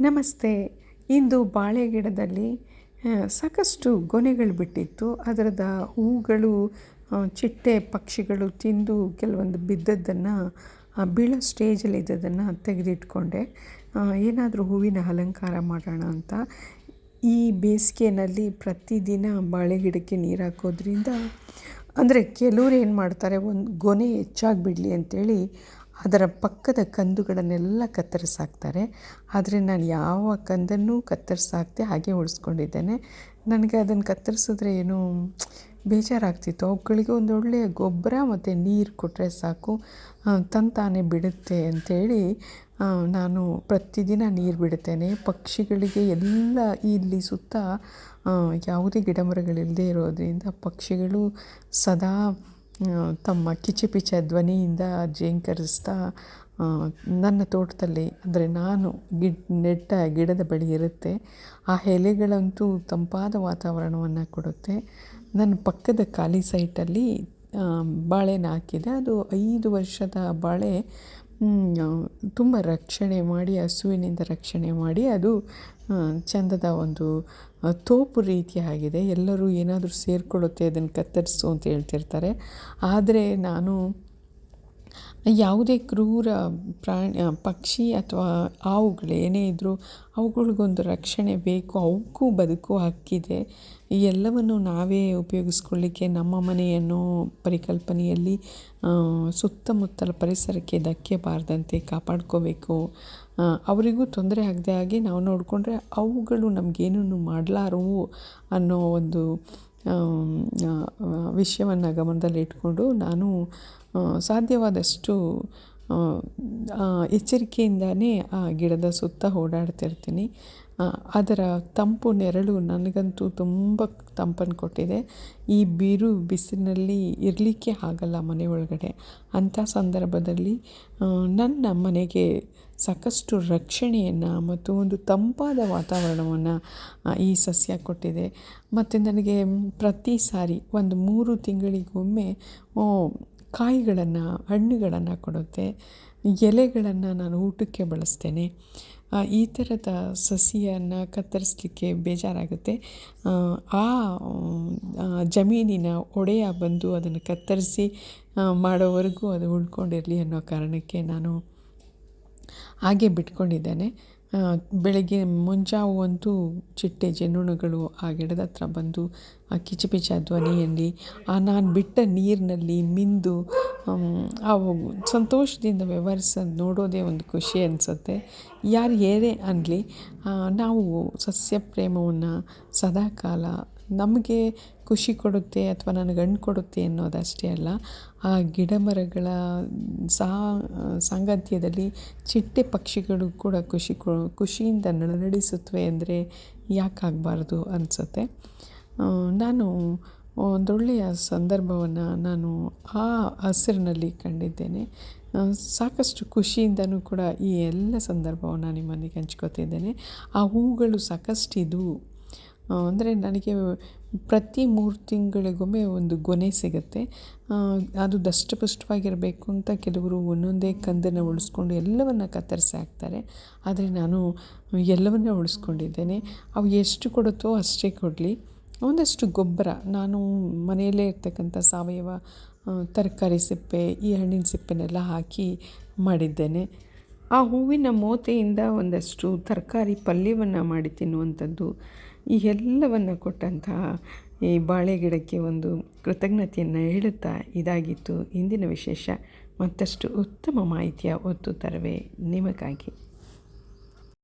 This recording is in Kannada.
ನಮಸ್ತೆ. ಇಂದು ಬಾಳೆ ಗಿಡದಲ್ಲಿ ಸಾಕಷ್ಟು ಗೊನೆಗಳು ಬಿಟ್ಟಿತ್ತು. ಅದರದ ಹೂಗಳು ಚಿಟ್ಟೆ ಪಕ್ಷಿಗಳು ತಿಂದು ಕೆಲವೊಂದು ಬಿದ್ದದ್ದನ್ನು ಬೀಳೋ ಸ್ಟೇಜಲ್ಲಿ ಇದ್ದದನ್ನು ತೆಗೆದಿಟ್ಕೊಂಡೆ. ಏನಾದರೂ ಹೂವಿನ ಅಲಂಕಾರ ಮಾಡೋಣ ಅಂತ. ಈ ಬೇಸಿಗೆಯಲ್ಲಿ ಪ್ರತಿದಿನ ಬಾಳೆ ಗಿಡಕ್ಕೆ ನೀರು ಹಾಕೋದ್ರಿಂದ, ಅಂದರೆ ಕೆಲವ್ರು ಏನು ಮಾಡ್ತಾರೆ, ಒಂದು ಗೊನೆ ಹೆಚ್ಚಾಗಿ ಬಿಡಲಿ ಅಂತೇಳಿ ಅದರ ಪಕ್ಕದ ಕಂದುಗಳನ್ನೆಲ್ಲ ಕತ್ತರಿಸಾಕ್ತಾರೆ. ಆದರೆ ನಾನು ಯಾವ ಕಂದನ್ನೂ ಕತ್ತರಿಸಾಕ್ದೆ ಹಾಗೆ ಉಳಿಸ್ಕೊಂಡಿದ್ದೇನೆ ನನಗೆ ಅದನ್ನು ಕತ್ತರಿಸಿದ್ರೆ ಏನು ಬೇಜಾರಾಗ್ತಿತ್ತು. ಅವುಗಳಿಗೆ ಒಂದು ಒಳ್ಳೆಯ ಗೊಬ್ಬರ ಮತ್ತು ನೀರು ಕೊಟ್ಟರೆ ಸಾಕು. ತಂತಾನೆ ಬಿಡುತ್ತೆ ಅಂಥೇಳಿ ನಾನು ಪ್ರತಿದಿನ ನೀರು ಬಿಡುತ್ತೇನೆ. ಪಕ್ಷಿಗಳಿಗೆ ಎಲ್ಲ ಇಲ್ಲಿ ಸುತ್ತ ಯಾವುದೇ ಗಿಡ ಮರಗಳಿಲ್ಲದೆ ಇರೋದರಿಂದ ಪಕ್ಷಿಗಳು ಸದಾ ತಮ್ಮ ಕಿಚಪಿಚ ಧ್ವನಿಯಿಂದ ಜೇಂಕರಿಸ್ತಾ ನನ್ನ ತೋಟದಲ್ಲಿ, ಅಂದರೆ ನಾನು ಗಿಡ, ನೆಟ್ಟ ಗಿಡದ ಬಳಿ ಇರುತ್ತೆ, ಆ ಎಲೆಗಳಂತೂ ತಂಪಾದ ವಾತಾವರಣವನ್ನು ಕೊಡುತ್ತೆ. ನನ್ನ ಪಕ್ಕದ ಖಾಲಿ ಸೈಟಲ್ಲಿ ಬಾಳೆನ ಹಾಕಿದೆ. ಅದು ಐದು ವರ್ಷದ ಬಾಳೆ ತುಂಬ ರಕ್ಷಣೆ ಮಾಡಿ, ಹಸುವಿನಿಂದ ರಕ್ಷಣೆ ಮಾಡಿ, ಅದು ಚಂದದ ಒಂದು ತೋಪು ರೀತಿಯಾಗಿದೆ. ಎಲ್ಲರೂ ಏನಾದರೂ ಸೇರಿಕೊಳ್ಳುತ್ತೆ, ಅದನ್ನು ಕತ್ತರಿಸು ಅಂತ ಹೇಳ್ತಿರ್ತಾರೆ. ಆದರೆ ನಾನು ಯಾವುದೇ ಕ್ರೂರ ಪ್ರಾಣಿ ಪಕ್ಷಿ ಅಥವಾ ಹಾವುಗಳು ಏನೇ ಇದ್ದರೂ ಅವುಗಳಿಗೊಂದು ರಕ್ಷಣೆ ಬೇಕು, ಅವಕ್ಕೂ ಬದುಕು ಹಕ್ಕಿದೆ. ಈ ಎಲ್ಲವನ್ನು ನಾವೇ ಉಪಯೋಗಿಸ್ಕೊಳ್ಳಿಕ್ಕೆ ನಮ್ಮ ಮನೆಯನ್ನು ಪರಿಕಲ್ಪನೆಯಲ್ಲಿ ಸುತ್ತಮುತ್ತಲ ಪರಿಸರಕ್ಕೆ ಧಕ್ಕೆ ಬಾರದಂತೆ ಕಾಪಾಡ್ಕೋಬೇಕು ಅವರಿಗೂ ತೊಂದರೆ ಆಗದೆ ಹಾಗೆ ನಾವು ನೋಡಿಕೊಂಡ್ರೆ ಅವುಗಳು ನಮಗೇನನ್ನು ಮಾಡಲಾರವು ಅನ್ನೋ ಒಂದು ವಿಷಯವನ್ನು ಗಮನದಲ್ಲಿ ಇಟ್ಕೊಂಡು ನಾನು ಸಾಧ್ಯವಾದಷ್ಟು ಎಚ್ಚರಿಕೆಯಿಂದಾನೇ ಆ ಗಿಡದ ಸುತ್ತ ಓಡಾಡ್ತಿರ್ತೀನಿ. ಅದರ ತಂಪು ನೆರಳು ನನಗಂತೂ ತುಂಬ ತಂಪನ್ನು ಕೊಟ್ಟಿದೆ. ಈ ಬಿರು ಬಿಸಿಲಿನಲ್ಲಿ ಇರಲಿಕ್ಕೆ ಆಗಲ್ಲ ಮನೆ ಒಳಗಡೆ. ಅಂಥ ಸಂದರ್ಭದಲ್ಲಿ ನನ್ನ ಮನೆಗೆ ಸಾಕಷ್ಟು ರಕ್ಷಣೆಯನ್ನು ಮತ್ತು ಒಂದು ತಂಪಾದ ವಾತಾವರಣವನ್ನು ಈ ಸಸ್ಯ ಕೊಟ್ಟಿದೆ. ಮತ್ತು ನನಗೆ ಪ್ರತಿ ಸಾರಿ ಒಂದು ಮೂರು ತಿಂಗಳಿಗೊಮ್ಮೆ ಕಾಯಿಗಳನ್ನು, ಹಣ್ಣುಗಳನ್ನು ಕೊಡುತ್ತೆ. ಎಲೆಗಳನ್ನು ನಾನು ಊಟಕ್ಕೆ ಬಳಸ್ತೇನೆ. ಈ ಥರದ ಸಸಿಯನ್ನು ಕತ್ತರಿಸಲಿಕ್ಕೆ ಬೇಜಾರಾಗುತ್ತೆ. ಆ ಜಮೀನಿನ ಒಡೆಯ ಬಂದು ಅದನ್ನು ಕತ್ತರಿಸಿ ಮಾಡೋವರೆಗೂ ಅದು ಉಳ್ಕೊಂಡಿರಲಿ ಅನ್ನೋ ಕಾರಣಕ್ಕೆ ನಾನು ಹಾಗೆ ಬಿಟ್ಕೊಂಡಿದ್ದೇನೆ. ಬೆಳಗ್ಗೆ ಮುಂಜಾವು ಅಂತೂ ಚಿಟ್ಟೆ ಜೇನುನೊಣಗಳು ಆ ಗಿಡದ ಹತ್ರ ಬಂದು ಆ ಕಿಚಪಿಚ ಧ್ವನಿಯಲ್ಲಿ ಆ ನಾನು ಬಿಟ್ಟ ನೀರಿನಲ್ಲಿ ಮಿಂದು ಅವು ಸಂತೋಷದಿಂದ ವ್ಯವಹರಿಸೋದು ನೋಡೋದೇ ಒಂದು ಖುಷಿ ಅನಿಸುತ್ತೆ. ಯಾರು ಏನೇ ಅನ್ನಲಿ ನಾವು ಸಸ್ಯ ಪ್ರೇಮವನ್ನು ಸದಾಕಾಲ ನಮಗೆ ಖುಷಿ ಕೊಡುತ್ತೆ ಅಥವಾ ನನಗೆ ಗಂಡು ಕೊಡುತ್ತೆ ಅನ್ನೋದಷ್ಟೇ ಅಲ್ಲ, ಆ ಗಿಡ ಮರಗಳ ಸಾಂಗತ್ಯದಲ್ಲಿ ಚಿಟ್ಟೆ ಪಕ್ಷಿಗಳು ಕೂಡ ಖುಷಿ ಕೊ, ಖುಷಿಯಿಂದ ನಡೆಸುತ್ತವೆ ಅಂದರೆ ಯಾಕಾಗಬಾರ್ದು ಅನಿಸುತ್ತೆ. ನಾನು ಒಂದೊಳ್ಳೆಯ ಸಂದರ್ಭವನ್ನು ನಾನು ಆ ಹಸಿರಿನಲ್ಲಿ ಕಂಡಿದ್ದೇನೆ. ಸಾಕಷ್ಟು ಖುಷಿಯಿಂದನೂ ಕೂಡ ಈ ಎಲ್ಲ ಸಂದರ್ಭವನ್ನು ನಿಮ್ಮೊಂದಿಗೆ ಹಂಚ್ಕೋತಿದ್ದೇನೆ. ಆ ಹೂಗಳು ಸಾಕಷ್ಟಿದ್ವು. ಅಂದರೆ ನನಗೆ ಪ್ರತಿ ಮೂರು ತಿಂಗಳಿಗೊಮ್ಮೆ ಒಂದು ಗೊನೆ ಸಿಗುತ್ತೆ. ಅದು ದಷ್ಟಪುಷ್ಟವಾಗಿರಬೇಕು ಅಂತ ಕೆಲವರು ಒಂದೊಂದೇ ಕಂದನ್ನು ಉಳಿಸ್ಕೊಂಡು ಎಲ್ಲವನ್ನು ಕತ್ತರಿಸಿ ಹಾಕ್ತಾರೆ. ಆದರೆ ನಾನು ಎಲ್ಲವನ್ನೇ ಉಳಿಸ್ಕೊಂಡಿದ್ದೇನೆ. ಅವು ಎಷ್ಟು ಕೊಡುತ್ತೋ ಅಷ್ಟೇ ಕೊಡಲಿ. ಒಂದಷ್ಟು ಗೊಬ್ಬರ, ನಾನು ಮನೆಯಲ್ಲೇ ಇರ್ತಕ್ಕಂಥ ಸಾವಯವ ತರಕಾರಿ ಸಿಪ್ಪೆ, ಈ ಹಣ್ಣಿನ ಸಿಪ್ಪೆನೆಲ್ಲ ಹಾಕಿ ಮಾಡಿದ್ದೇನೆ. ಆ ಹೂವಿನ ಮೋತೆಯಿಂದ ಒಂದಷ್ಟು ತರಕಾರಿ ಪಲ್ಯವನ್ನು ಮಾಡಿ ತಿನ್ನುವಂಥದ್ದು ಈ ಎಲ್ಲವನ್ನು ಕೊಟ್ಟಂತಹ ಈ ಬಾಳೆ ಗಿಡಕ್ಕೆ ಒಂದು ಕೃತಜ್ಞತೆಯನ್ನು ಹೇಳುತ್ತಾ ಇದಾಗಿತ್ತು ಇಂದಿನ ವಿಶೇಷ ಮತ್ತಷ್ಟು ಉತ್ತಮ ಮಾಹಿತಿಯ ಒತ್ತು ತರುವೆ ನಿಮಗಾಗಿ.